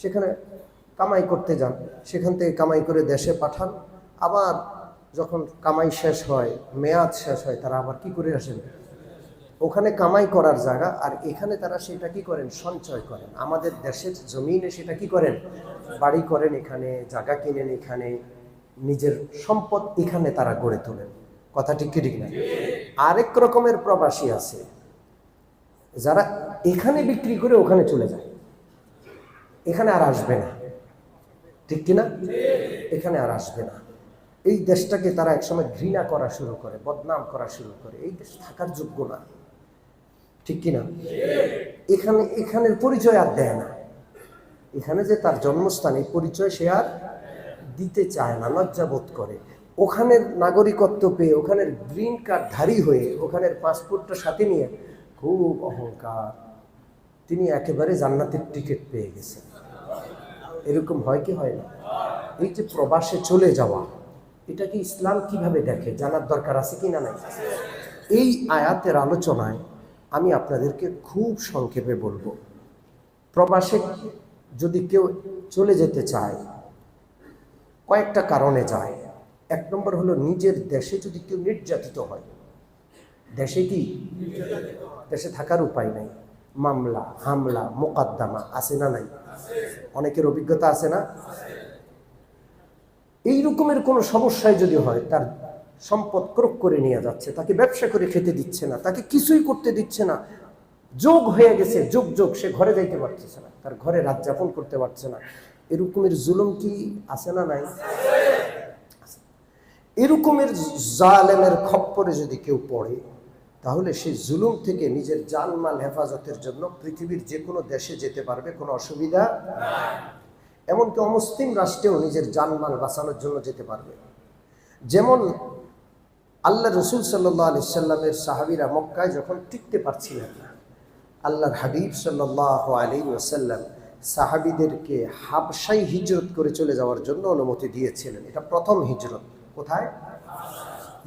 সেখানে কামাই করতে যান। সেখান থেকে কামাই করে দেশে পাঠান। আবার যখন কামাই শেষ হয়, মেয়াদ শেষ হয়, তারা আবার কি করে আসেন? ওখানে কামাই করার জায়গা, আর এখানে তারা সেটা কি করেন? সঞ্চয় করেন। আমাদের দেশের জমিনে সেটা কি করেন? বাড়ি করেন এখানে, জায়গা কিনেন এখানে, নিজের সম্পদ এখানে তারা গড়ে তোলেন। কথা ঠিক ঠিক না? আরেক রকমের প্রবাসী আছে, যারা এখানে বিক্রি করে ওখানে চলে যায়। এখানে আর আসবে না। ঠিক কিনা? এখানে আর আসবে না। এই দেশটাকে তারা একসময় ঘৃণা করা শুরু করে, বদনাম করা শুরু করে। এই দেশ থাকার যোগ্য না। ঠিক কিনা? এখানে, এখানের পরিচয় আর দেয় না। এখানে যে তার জন্মস্থান, এই পরিচয় সে আর দিতে চায় না, লজ্জা বোধ করে। ওখানের নাগরিকত্ব পেয়ে, ওখানের গ্রিন কার্ড ধারী হয়ে, ওখানের পাসপোর্টটা সাথে নিয়ে খুব অহংকার। তিনি একেবারে জান্নাতের টিকিট পেয়ে গেছেন। এরকম হয় কি হয় না? এই যে প্রবাসে চলে যাওয়া এটা কি ইসলাম কীভাবে দেখে? জানার দরকার আছে কি না নাই? এই আয়াতের আলোচনায় আমি আপনাদেরকে খুব সংক্ষেপে বলব। প্রবাসে যদি কেউ চলে যেতে চায়, কয়েকটা কারণে যায়। এক নম্বর হলো নিজের দেশে যদি কেউ নির্যাতিত হয়, দেশে কি? দেশে থাকার উপায় নাই। মামলা, হামলা, মোকদ্দমা আছে না নাই? অনেকের অভিজ্ঞতা আছে না? এই রকমের কোনো সমস্যায় যদি হয়, তার সম্পদ ক্রোক করে নিয়ে যাচ্ছে, তাকে ব্যবসা করে খেতে দিচ্ছে না, তাকে কিছুই করতে দিচ্ছে না, যোগ হয়ে গেছে, যোগ যোগ, সে ঘরে যাইতে পারতেছে না, তার ঘরে রাত যাপন করতে পারছে না। এরকমের জুলুম কি আছে না নাই? এরকমের জালেমের খপ্পরে যদি কেউ পড়ে তাহলে সেই জুলুম থেকে নিজের জানমাল হেফাজতের জন্য পৃথিবীর যে কোনো দেশে যেতে পারবে, কোনো অসুবিধা এমনকি অমুসলিম রাষ্ট্রেও নিজের জানমাল বাঁচানোর জন্য যেতে পারবে। যেমন আল্লাহ রসুল সাল্লাহ আলি সাল্লামের সাহাবিরা মক্কায় যখন টিকতে পারছিলেন না, আল্লাহর হাবিব সাল্লাহ আলী ওসাল্লাম সাহাবিদেরকে হাবসাই হিজরত করে চলে যাওয়ার জন্য অনুমতি দিয়েছিলেন। এটা প্রথম হিজরত। কোথায়?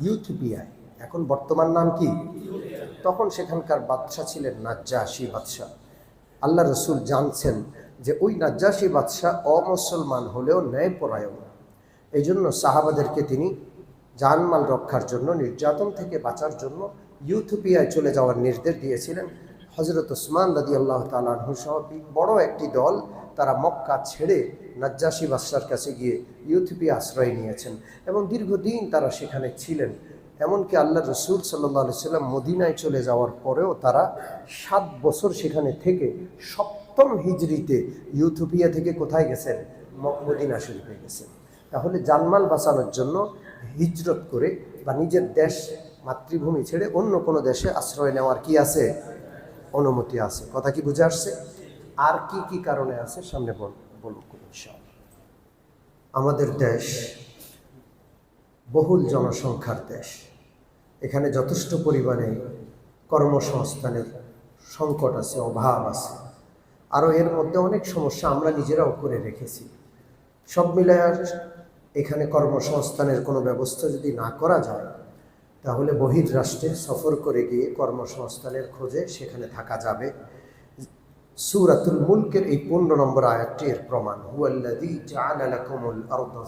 ইউথিপিয়ায়। এখন বর্তমান নাম কি? তখন সেখানকার বাদশাহ ছিলেন নাজ্জাসী বাদশাহ। আল্লাহ রসুল জানছেন যে ওই নাজ্জাসী বাদশাহ অমুসলমান হলেও ন্যায়পরায়ণ। এই জন্য সাহাবাদেরকে তিনি জানমাল রক্ষার জন্য, নির্যাতন থেকে বাঁচার জন্য ইউথোপিয়ায় চলে যাওয়ার নির্দেশ দিয়েছিলেন। হজরত ওসমান রাদি আল্লাহ তালু সহ বড় একটি দল তারা মক্কা ছেড়ে নাজ্জাসী বাদশার কাছে গিয়ে ইউথোপিয়া আশ্রয় নিয়েছেন এবং দীর্ঘদিন তারা সেখানে ছিলেন। এমনকি আল্লাহ রসুল সাল্লাহ সাল্লাম মদিনায় চলে যাওয়ার পরেও তারা সাত বছর সেখানে থেকে সপ্তম হিজড়িতে ইউথোপিয়া থেকে কোথায় গেছেন? মদিনা শরীফে গেছেন। তাহলে জানমাল বাঁচানোর জন্য হিজরত করে বা নিজের দেশ, মাতৃভূমি ছেড়ে অন্য কোনো দেশে আশ্রয় নেওয়ার কি আছে? অনুমতি আছে। কথা কি বুঝে আসছে? আর কি কি কারণে আছে? সামনে বল বলুন ইনশাআল্লাহ। আমাদের দেশ বহুল জনসংখ্যার দেশ। এখানে যথেষ্ট পরিমাণে কর্মসংস্থানের সংকট আছে, অভাব আছে। আরও এর মধ্যে অনেক সমস্যা আমরা নিজেরাও করে রেখেছি। সব মিলায় এখানে কর্মসংস্থানের কোনো ব্যবস্থা যদি না করা যায়, তাহলে বহির রাষ্ট্রে সফর করে গিয়ে কর্মসংস্থানের খোঁজে সেখানে থাকা যাবে। সুরাতুল মুলকের এই পনেরো নম্বর আয়াতটি এর প্রমাণ, হুয়াল্লাযী জাআলা লাকুমুল আরদা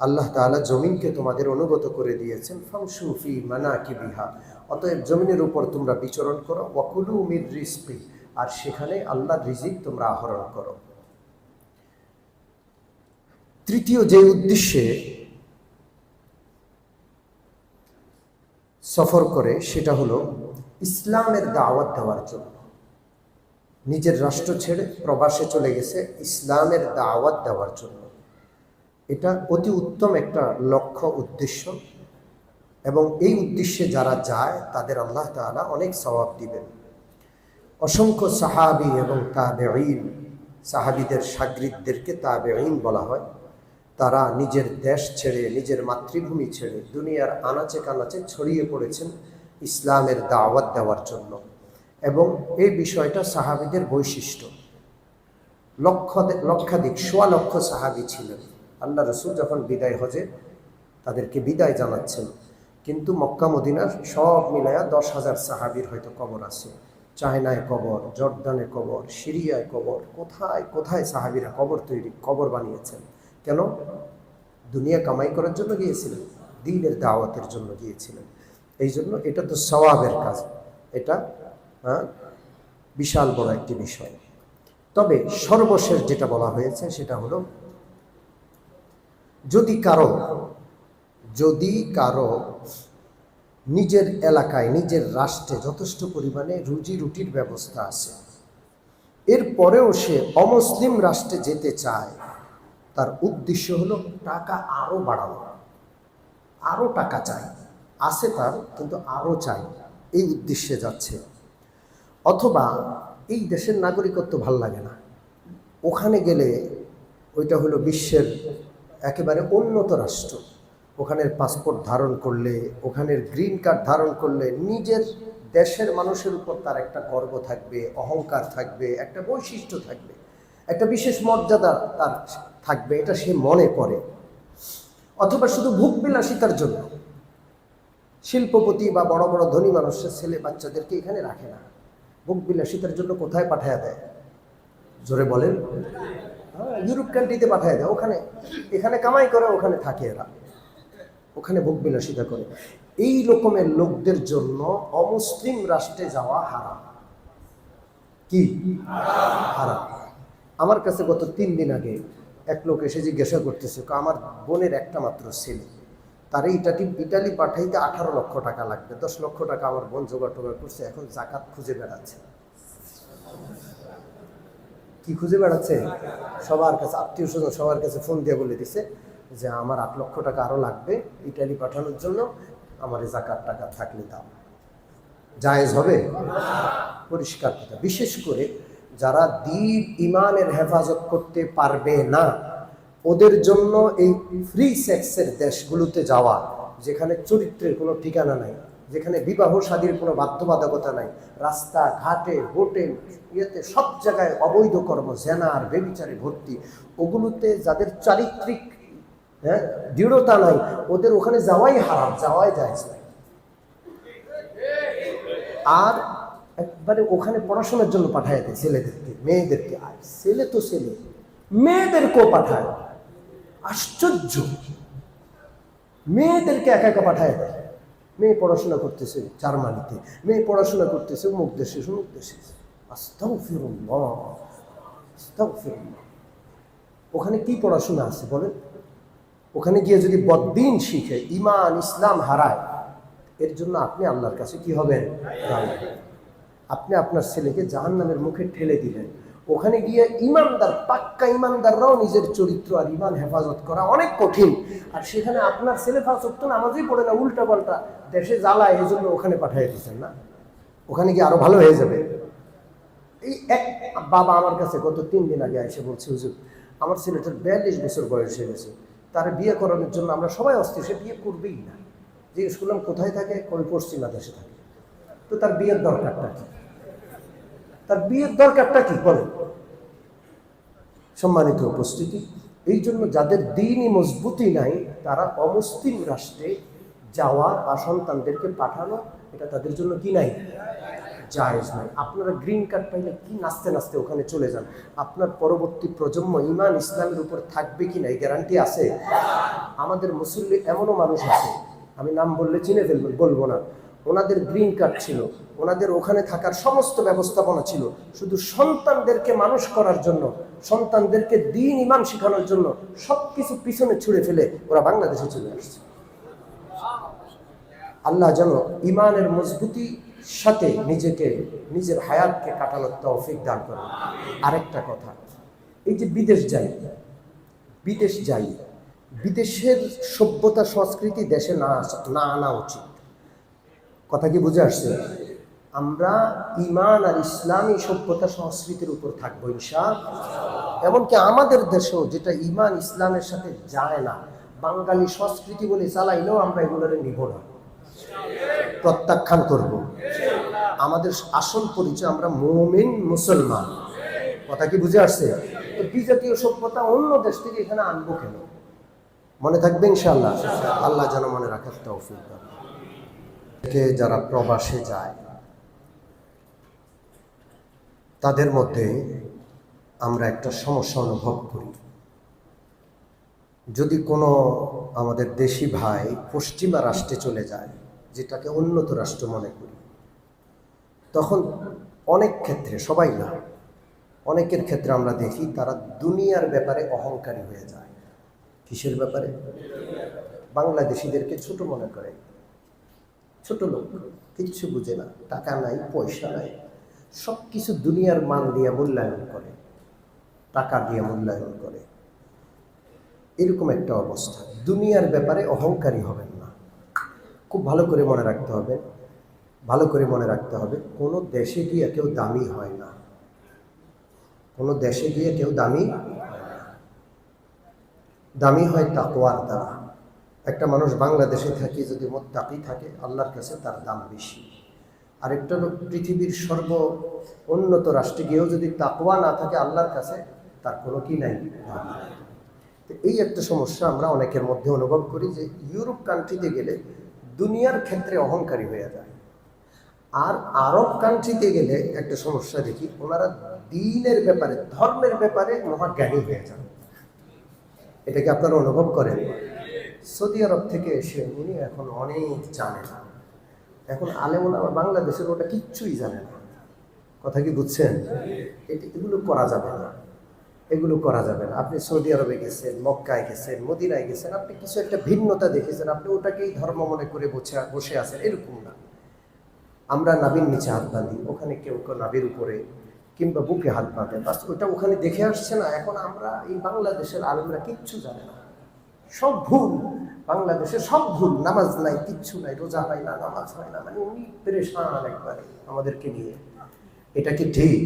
আল্লাহ তাআলা জমিনকে তোমাদের অনুগত করে দিয়েছেন, ফাংশু ফি মানাকিবিহা। অতএব জমিনের উপর তোমরা বিচরণ করো, ওয়াকুলু মির রিজকি, আর সেখানে আল্লাহ রিজিক তোমরা আহরণ করো। তৃতীয় যে উদ্দেশ্যে সফর করে, সেটা হলো ইসলামের দাওয়াত দেওয়ার জন্য। নিজের রাষ্ট্র ছেড়ে প্রবাসে চলে গেছে, ইসলামের দাওয়াত দেওয়ার জন্য। এটা অতি উত্তম একটা লক্ষ্য, উদ্দেশ্য। এবং এই উদ্দেশ্যে যারা যায়, তাদের আল্লাহ তালা অনেক সওয়াব দিবেন। অসংখ্য সাহাবি এবং তাবেঈন, সাহাবিদের সাগরিদদেরকে তাবেঈন বলা হয়। তারা নিজের দেশ ছেড়ে, নিজের মাতৃভূমি ছেড়ে, দুনিয়ার আনাচে কানাচে ছড়িয়ে পড়েছেন ইসলামের দাওয়াত দেওয়ার জন্য। এবং এই বিষয়টা সাহাবিদের বৈশিষ্ট্য। লক্ষ লক্ষাধিক, সোয়া লক্ষ সাহাবি ছিলেন। আল্লাহ রসুল যখন বিদায় হজে, তাদেরকে বিদায় জানাচ্ছেন। কিন্তু মক্কা মদিনার সব মিলায়া দশ হাজার সাহাবির হয়তো কবর আছে। চায়নায় কবর, জর্দানে কবর, সিরিয়ায় কবর, কোথায় কোথায় সাহাবিরা কবর তৈরি, কবর বানিয়েছেন? কেন? দুনিয়া কামাই করার জন্য গিয়েছিলেন, দিনের দাওয়াতের জন্য গিয়েছিলেন। এই জন্য এটা তো সওয়াবের কাজ। এটা বিশাল বড় একটি বিষয়। তবে সর্বশেষ যেটা বলা হয়েছে সেটা হলো যদি কারও যদি কারও নিজের এলাকায়, নিজের রাষ্ট্রে যথেষ্ট পরিমাণে রুজি রুটির ব্যবস্থা আছে এরপরেও সে অমুসলিম রাষ্ট্রে যেতে চায়, তার উদ্দেশ্য হলো টাকা আরও বাড়ানো। আরও টাকা চাই। আছে তার, কিন্তু আরও চাই। এই উদ্দেশ্যে যাচ্ছে। অথবা এই দেশের নাগরিকত্ব ভালো লাগে না। ওখানে গেলে ওইটা হলো বিশ্বের একেবারে উন্নত রাষ্ট্র। ওখানের পাসপোর্ট ধারণ করলে, ওখানের গ্রিন কার্ড ধারণ করলে নিজের দেশের মানুষের উপর তার একটা গর্ব থাকবে, অহংকার থাকবে, একটা বৈশিষ্ট্য থাকবে, একটা বিশেষ মর্যাদা তার থাকবে, এটা সে মনে করে। অথবা শুধু ভোগ বিলাসিতার জন্য। শিল্পপতি বা বড় বড় ধনী মানুষের ছেলে বাচ্চাদেরকে এখানে রাখে না। ভোগ বিলাসিতার জন্য কোথায় পাঠায় দেয়? জোরে বলেন। হ্যাঁ, ইউরোপ কান্ট্রিতে পাঠায় দেয়। ওখানে এখানে কামাই করে ওখানে থাকে এরা। ওখানে ভোগ বিলাসিতা করে। এই রকমের লোকদের জন্য অমুসলিম রাষ্ট্রে যাওয়া হারাম। কি? হারাম। আমার কাছে গত তিন দিন আগে এক লোক এসে জিজ্ঞাসা করতেছে আমার বোনের একটা মাত্র ছেলে। তারে ইটালি ইটালি পাঠাইতে আঠারো লক্ষ টাকা লাগবে। দশ লক্ষ টাকা আমার বোন জোগাড় টোগাড় করছে এখন জাকাত খুঁজে বেড়াচ্ছে। কি খুঁজে বেড়াচ্ছে? সবার কাছে, আত্মীয় স্বজন সবার কাছে ফোন দিয়ে বলে দিছে যে, আমার আট লক্ষ টাকা আরও লাগবে ইটালি পাঠানোর জন্য, আমার জাকাত টাকা থাকলে দাও। জায়েজ হবে? পরিষ্কার কথা। বিশেষ করে যারা দ্বীপ ইমানের হেফাজত করতে পারবে না, ওদের জন্য এই ফ্রি সেক্সের দেশগুলোতে যাওয়া, যেখানে চরিত্রের কোনো ঠিকানা নাই যেখানে বিবাহ শাদীর কোনো বাধ্যবাধকতা নাই। রাস্তা, ঘাটে হোটেল ইয়েতে সব জায়গায় অবৈধ কর্ম জেনার বেবিচারে ভর্তি। ওগুলোতে যাদের চারিত্রিক হ্যাঁ দৃঢ়তা নাই, ওদের ওখানে যাওয়াই হারাম, যাওয়াই যায় আর একবারে ওখানে পড়াশোনার জন্য পাঠায় দেয় ছেলেদেরকে, মেয়েদেরকে। আর ছেলে তো ছেলে মেয়েদেরকেও পাঠায় আশ্চর্য! মেয়েদেরকে একা একা পাঠায় দেয়। মেয়ে পড়াশোনা করতেছে জার্মানিতে মেয়ে পড়াশোনা করতেছে অমুক দেশে সমুক দেশে। আস্তাগফিরুল্লাহ, আস্তাগফিরুল্লাহ। ওখানে কি পড়াশোনা আছে বলেন? ওখানে গিয়ে যদি বদ্দিন শিখে ইমান ইসলাম হারায় এর জন্য আপনি আল্লাহর কাছে কি হবেন? আপনি আপনার ছেলেকে জাহান নামের মুখে ঠেলে দিলেন। ওখানে গিয়ে ইমানদার, পাক্কা ইমানদাররাও নিজের চরিত্র আর ইমান হেফাজত করা অনেক কঠিন। আর সেখানে আপনার ছেলে ফাঁসক তো নামাজই পড়ে না উল্টা পাল্টা দেশে জ্বালায় এই জন্য ওখানে পাঠিয়ে দিচ্ছেন না? ওখানে গিয়ে আরও ভালো হয়ে যাবে। এই এক বাবা আমার কাছে গত তিন দিন আগে এসে বলছে, হুজুর, আমার ছেলেটার বিয়াল্লিশ বছর বয়স হয়ে গেছে। তার বিয়ে করানোর জন্য আমরা সবাই অস্থির, সে বিয়ে করবেই না। জিজ্ঞেস করলাম, কোথায় থাকে? ওই পশ্চিমা দেশে থাকে। তো তার বিয়ের দরকারটা কি? তার বিয়ের দরকারটা কি বলে সম্মানিত উপস্থিতি, এই জন্য যাদের দিনই মজবুতি নাই, তারা অমুসলিম রাষ্ট্রে যাওয়া বা সন্তানদেরকে পাঠানো, এটা তাদের জন্য কি নাই? জায়েজ নাই। আপনারা গ্রিন কার্ড পাইলে কি নাচতে নাচতে ওখানে চলে যান? আপনার পরবর্তী প্রজন্ম ইমান, ইসলামের উপর থাকবে কি নাই? গ্যারান্টি আছে? আমাদের মুসল্লি এমনও মানুষ আছে, আমি নাম বললে চিনে ফেলবেন বলব না। ওনাদের গ্রিন কার্ড ছিল, ওনাদের ওখানে থাকার সমস্ত ব্যবস্থাপনা ছিল। শুধু সন্তানদেরকে মানুষ করার জন্য, সন্তানদেরকে দিন ইমান শেখানোর জন্য সব কিছু পিছনে ছুড়ে ফেলে ওরা বাংলাদেশে চলে আসছে। আল্লাহ যেন ইমানের মজবুতি সাথে নিজেকে, নিজের হায়াতকে কাটানোর তৌফিক দান করে আরেকটা কথা, এই যে বিদেশ যাই বিদেশ যাই, বিদেশের সভ্যতা, সংস্কৃতি দেশে না না আনা উচিত। কথা কি বুঝে আসছে? আমরা ইমান আর ইসলামী সভ্যতা সংস্কৃতির উপর থাকব ইনশা এমনকি আমাদের দেশেও যেটা ইমান ইসলামের সাথে যায় না। বাঙালি সংস্কৃতি বলে চালাইলেও আমরা এগুলোর নিব না। প্রত্যাখ্যান করব। আমাদের আসল পরিচয়, আমরা মুমিন, মুসলমান। কথা কি বুঝে আসছে? তো বিজাতীয় সভ্যতা অন্য দেশ থেকে এখানে আনব কেন? মনে থাকবে ইনশাল্লাহ আল্লাহ যেন মনে রাখার তৌফিক যারা প্রবাসে যায়, তাদের মধ্যে আমরা একটা সমস্যা অনুভব করি। যদি কোনো আমাদের দেশি ভাই পশ্চিমা রাষ্ট্রে চলে যায়, যেটাকে উন্নত রাষ্ট্র মনে করি, তখন অনেক ক্ষেত্রে, সবাই না, অনেকের ক্ষেত্রে আমরা দেখি তারা দুনিয়ার ব্যাপারে অহংকারী হয়ে যায়। কিসের ব্যাপারে? বাংলাদেশিদেরকে ছোট মনে করে। ছোট লোক, কিচ্ছু বুঝে না, টাকা নাই, পয়সা নাই সব কিছু দুনিয়ার মান দিয়ে মূল্যায়ন করে, টাকা দিয়ে মূল্যায়ন করে। এরকম একটা অবস্থা। দুনিয়ার ব্যাপারে অহংকারী হবেন না। খুব ভালো করে মনে রাখতে হবে, ভালো করে মনে রাখতে হবে, কোনো দেশে গিয়ে কেউ দামি হয় না। কোনো দেশে গিয়ে কেউ দামি দামি হয় তাকওয়ার দ্বারা। একটা মানুষ বাংলাদেশে থাকি, যদি মোত্তাকি থাকে, আল্লাহর কাছে তার দাম বেশি। আরেকটা লোক পৃথিবীর সর্ব উন্নত রাষ্ট্রে গিয়েও যদি তাকওয়া না থাকে আল্লাহর কাছে, তার কোনো কি নাই। তো এই একটা সমস্যা আমরা অনেকের মধ্যে অনুভব করি যে ইউরোপ কান্ট্রিতে গেলে দুনিয়ার ক্ষেত্রে অহংকারী হয়ে যায়। আর আরব কান্ট্রিতে গেলে একটা সমস্যা দেখি, ওনারা দিনের ব্যাপারে, ধর্মের ব্যাপারে মহাজ্ঞানী হয়ে যান। এটাকে আপনারা অনুভব করেন? সৌদি আরব থেকে এসে উনি এখন অনেক জানে না এখন আলেমুল আমার বাংলাদেশের ওটা কিচ্ছুই জানে না। কথা কি বুঝছেন? এগুলো করা যাবে না। এগুলো করা যাবে না। আপনি সৌদি আরবে গেছেন, মক্কায় গেছেন, মদিনায় গেছেন, আপনি কিছু একটা ভিন্নতা দেখেছেন, আপনি ওটাকেই ধর্ম মনে করে বসে বসে আছেন, এরকম না। আমরা নাবির নিচে হাত বাঁধি, ওখানে কেউ কেউ নাবির উপরে কিংবা বুকে হাত বাঁধে। বাস ওটা ওখানে দেখে আসছে না। এখন আমরা এই বাংলাদেশের আলমরা কিচ্ছু জানে না। সব ভুল, বাংলাদেশে সব ভুল, নামাজ নাই, কিচ্ছু নাই, রোজা হয় না, নামাজ হয় না মানে উনি পেরেশান একবারে আমাদেরকে নিয়ে। এটা কি ঠিক?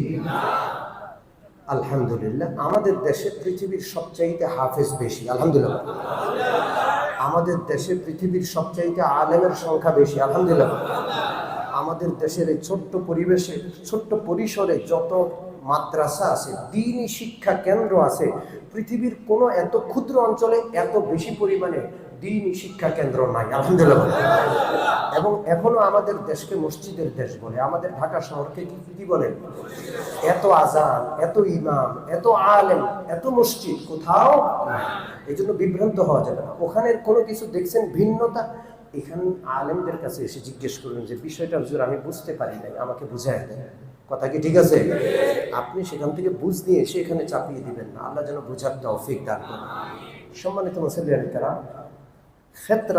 আলহামদুলিল্লাহ, আমাদের দেশে পৃথিবীর সবচাইতে হাফেজ বেশি, আলহামদুলিল্লাহ। আমাদের দেশে পৃথিবীর সবচাইতে আলেমের সংখ্যা বেশি, আলহামদুলিল্লাহ। আমাদের দেশের এই ছোট্ট পরিবেশে, ছোট্ট পরিসরে যত মাদ্রাসা আছে, দিনই শিক্ষা কেন্দ্র আছে, পৃথিবীর কোনো এত ক্ষুদ্র অঞ্চলে এত বেশি পরিমাণে দিনই শিক্ষা কেন্দ্র নাই, আলহামদুলিল্লাহ। এবং এখনও আমাদের দেশকে মসজিদের দেশ বলে, আমাদের ঢাকা শহরকে কি বলে? এত আজান, এত ইমাম, এত আলেম, এত মসজিদ কোথাও এই জন্য বিভ্রান্ত হওয়া যাবে না। ওখানের কোনো কিছু দেখছেন ভিন্নতা? এখানে আলেমদের কাছে এসে জিজ্ঞেস করবেন যে, বিষয়টা হুজুর আমি বুঝতে পারি নাই, আমাকে বুঝাই দেন। কথা কি ঠিক আছে? আপনি সেখান থেকে বুঝ নিয়ে এসে এখানে চাপিয়ে দিবেন না। আল্লাহ যেন বুঝার তৌফিক দান করেন। সম্মানিত মুসলিয়ানি তারা ক্ষেত্র